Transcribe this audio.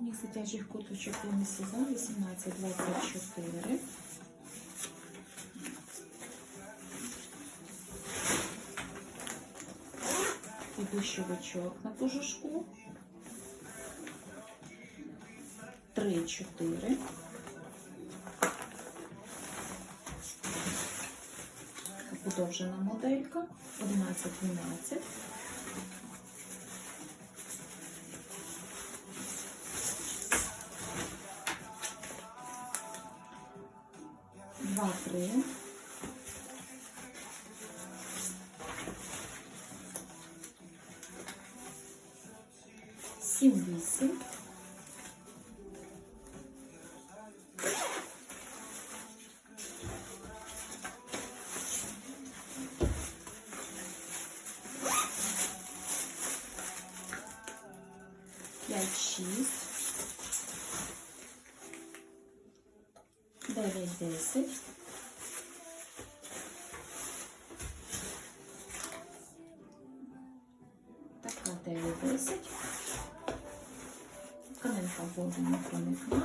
Мікс дитячих куточок повний сезон 18-24. І дощовичок на кожушку. 3-4. Подовжена моделька 11-12. Два, три. Сім, вісім. П'ять, шість. Дев'ять, десять. Така 9-10. Тканинка воду не проникла.